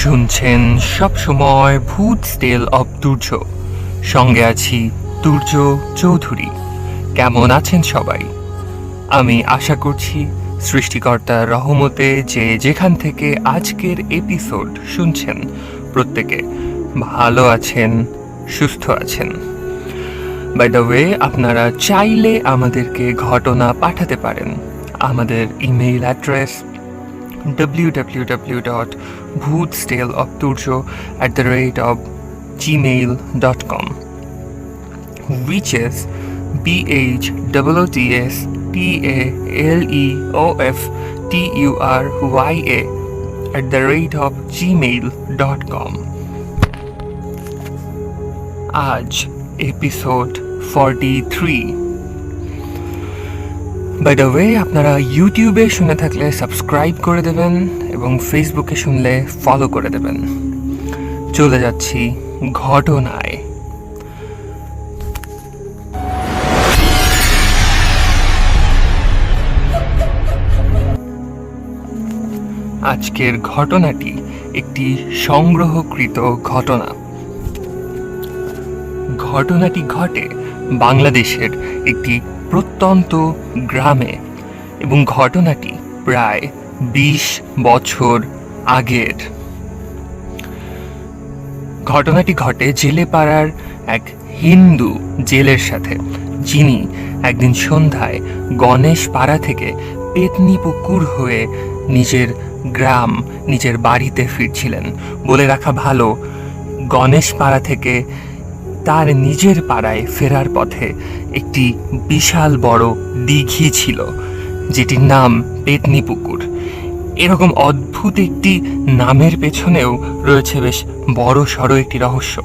শুনছেন সব সময় ভূত স্টেল অব দুর্য। সঙ্গে আছি দুর্য চৌধুরী। কেমন আছেন সবাই? আমি আশা করছি সৃষ্টিকর্তার রহমতে যে যেখান থেকে আজকের এপিসোড শুনছেন, প্রত্যেকে ভালো আছেন, সুস্থ আছেন। বাই দ্য ওয়ে আপনারা চাইলে আমাদেরকে ঘটনা পাঠাতে পারেন। আমাদের email address www.bhootstaleofturjo at the rate of gmail.com which is b h o t s t a l e o f t u r y a at the rate of gmail.com আজ episode forty three by the way আপনারা ইউটিউবে শুনে থাকলে subscribe করে দেবেন এবং ফেসবুকে শুনলে ফলো করে দেবেন। চলে যাচ্ছি ঘটনায়। আজকের ঘটনাটি একটি সংগ্রহকৃত ঘটনা। ঘটনাটি ঘটে বাংলাদেশের একটি প্রত্যন্ত গ্রামে এবং ঘটনাটি প্রায় বিশ বছর আগের। ঘটনাটি ঘটে জেলেপাড়ার এক হিন্দু জেলের সাথে, যিনি একদিন সন্ধ্যায় গণেশ পাড়া থেকে পেতনি পুকুর হয়ে নিজের গ্রাম, নিজের বাড়িতে ফিরছিলেন। বলে রাখা ভালো, গণেশ পাড়া থেকে তার নিজের পাড়ায় ফেরার পথে একটি বিশাল বড় দিঘি ছিল, যেটির নাম পেতনি পুকুর এরকম অদ্ভুত একটি নামের পেছনেও রয়েছে বেশ বড় সড়ো একটি রহস্য।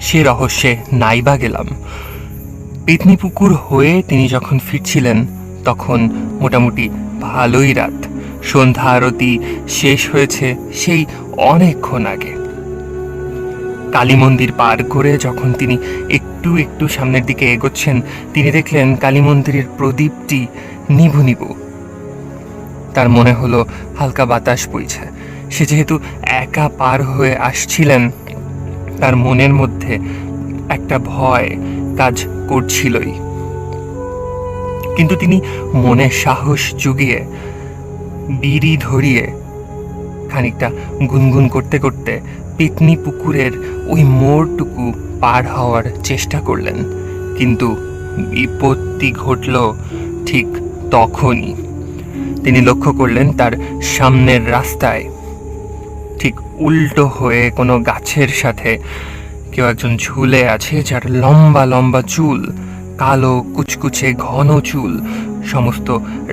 সে রহস্যে নাইবা গেলাম। পেতনি পুকুর হয়ে তিনি যখন ফিরছিলেন, তখন মোটামুটি ভালোই রাত। সন্ধ্যা আরতি শেষ হয়েছে সেই অনেকক্ষণ আগে। কালী মন্দির পার করে যখন তিনি একটু একটু সামনের দিকে এগোচ্ছেন, তিনি দেখলেন কালী মন্দিরের প্রদীপটি নিভু নিভু। তার মনে হলো হালকা বাতাস বইছে। সে যেহেতু একা পার হয়ে আসছিলেন, তার মনের মধ্যে একটা ভয় কাজ করছিলই। কিন্তু তিনি মনে সাহস জুগিয়ে বিড়ি ধরিয়ে খানিকটা গুনগুন করতে করতে পেতনি পুকুরের ওই মোড়টুকু পার হওয়ার চেষ্টা করলেন। কিন্তু বিপত্তি ঘটল ঠিক তখনই। তিনি লক্ষ্য করলেন তার সামনের রাস্তায় ঠিক উল্টো হয়ে কোনো গাছের সাথে কেউ একজন ঝুলে আছে যার লম্বা লম্বা চুল, কালো, কুচকুচে, ঘন চুল, সমস্ত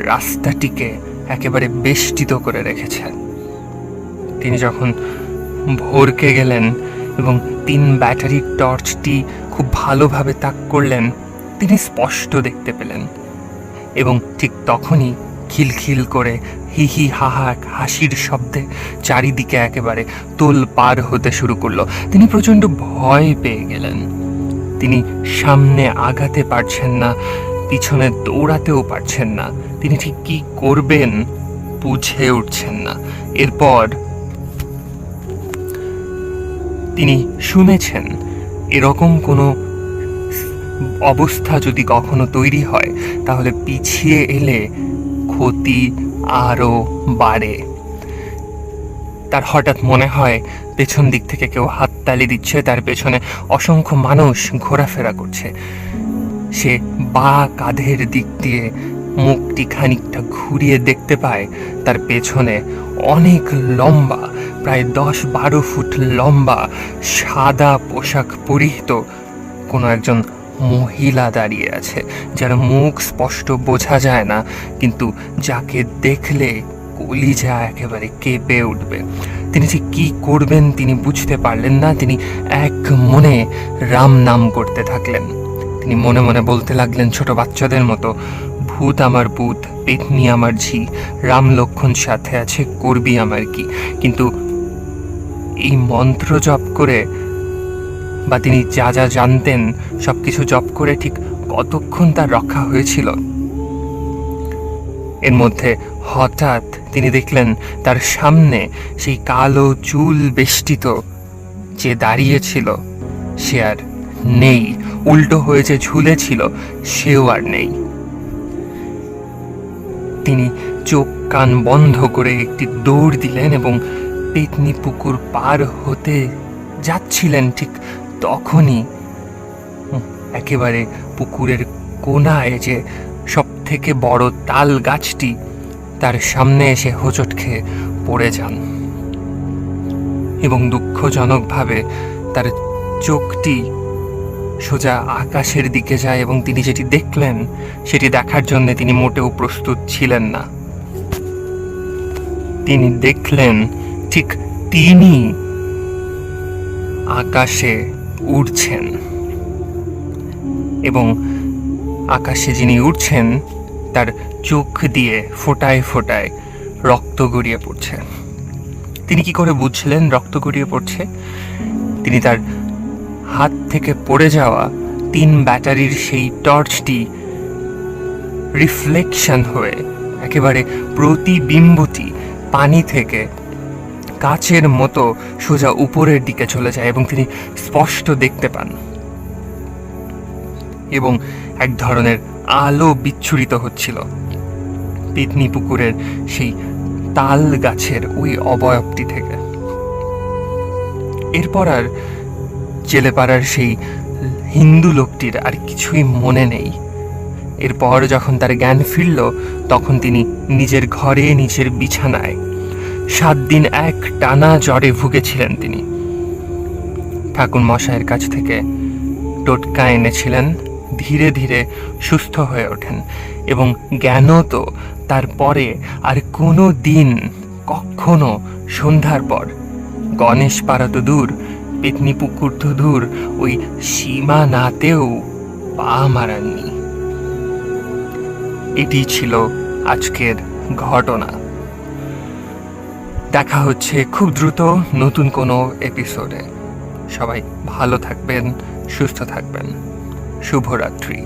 রাস্তাটিকে একেবারে বেষ্টিত করে রেখেছে তিনি যখন ভোরকে গেলেন এবং তিন ব্যাটারির টর্চটি খুব ভালোভাবে তাক করলেন, তিনি স্পষ্ট দেখতে পেলেন। এবং ঠিক তখনই খিলখিল করে হি হি হাহা এক হাসির শব্দে চারিদিকে একেবারে তোল পার হতে শুরু করল। তিনি প্রচণ্ড ভয় পেয়ে গেলেন। তিনি সামনে আগাতে পারছেন না, পিছনে দৌড়াতেও পারছেন না। তিনি ঠিক কি করবেন বুঝে উঠছেন না। এরপর তিনি শুনেছেন, এরকম কোনো অবস্থা যদি কখনো তৈরি হয়, তাহলে পিছিয়ে এলে ক্ষতি আরও বাড়ে। তার হঠাৎ মনে হয়, পেছন দিক থেকে কেউ হাততালি দিচ্ছে, তার পেছনে অসংখ্য মানুষ ঘোরাফেরা করছে। সে বা কাঁধের দিক দিয়ে মুখটি খানিকটা ঘুরিয়ে দেখতে পায়, তার পেছনে অনেক লম্বা প্রায় দশ বারো ফুট লম্বা, সাদা পোশাক পরিহিত কোনো একজন মহিলা দাঁড়িয়ে আছে, যার মুখ স্পষ্ট বোঝা যায় না, কিন্তু যাকে দেখলে কলিজা একেবারে কেঁপে উঠবে। তিনি যে কি করবেন তিনি বুঝতে পারলেন না, তিনি এক মনে রাম নাম করতে থাকলেন। তিনি মনে মনে বলতে লাগলেন, ছোট বাচ্চাদের মতো, ভূত আমার ভূত, পেতনি আমার ঝি, রাম লক্ষণ সাথে আছে, করবি আমার কি? কিন্তু এই মন্ত্র জপ করে বা তিনি যা যা জানতেন সব কিছু জপ করে ঠিক কতক্ষণ তার রক্ষা হয়েছিল? এর মধ্যে হঠাৎ তিনি দেখলেন তার সামনে সেই কালো চুল বেষ্টিত যে দাঁড়িয়েছিল সে আর নেই, উল্টো হয়ে যে ঝুলেছিল, সেও আর নেই। তিনি চোখ কান বন্ধ করে একটি দৌড় দিলেন এবং পেতনি পুকুর পার হতে যাচ্ছিলেন ঠিক তখনই একেবারে পুকুরের কোনায় যে সব থেকে বড় তাল গাছটি, তার সামনে এসে হোঁচট খেয়ে পড়ে যান। এবং দুঃখজনকভাবে তার চোখটি সোজা আকাশের দিকে যায় এবং তিনি যেটি দেখলেন, সেটি দেখার জন্য তিনি মোটেও প্রস্তুত ছিলেন না। তিনি দেখলেন ঠিক তিনি আকাশে উড়ছেন। এবং আকাশে যিনি উঠছেন তার চোখ দিয়ে ফোটায় ফোটায় রক্ত গড়িয়ে পড়ছে। তিনি কি করে বুঝলেন রক্ত গড়িয়ে পড়ছে? তিনি তার হাত থেকে পড়ে যাওয়া তিন ব্যাটারির সেই টর্চটি রিফ্লেকশন হয়ে একেবারে প্রতিবিম্বটি পানি থেকে কাচের মতো সোজা উপরের দিকে চলে যায় এবং তিনি স্পষ্ট দেখতে পান। এবং এক ধরনের আলো বিচ্ছুরিত হচ্ছিল। পেতনি পুকুরের সেই তাল গাছের ওই অবয়বটি থেকে। এরপর আর জেলেপাড়ার সেই হিন্দু লোকটির আর কিছুই মনে নেই। এরপর যখন তার জ্ঞান ফিরল, তখন তিনি নিজের ঘরে, নিজের বিছানায় সাত দিন এক টানা জ্বরে ভুগেছিলেন তিনি। ঠাকুর মশাইয়ের কাছ থেকে টোটকা এনেছিলেন, ধীরে ধীরে সুস্থ হয়ে ওঠেন এবং জ্ঞানও তো তারপরে আর কোনো দিন কখনো সন্ধ্যার পর। গণেশ পাড়া তো দূর পেতনি পুকুর তো দূর, ওই সীমা নাতেও পা মারাননি। এটি ছিল আজকের ঘটনা। দেখা হচ্ছে খুব দ্রুত নতুন কোনো এপিসোডে সবাই ভালো থাকবেন সুস্থ থাকবেন। শুভরাত্রি।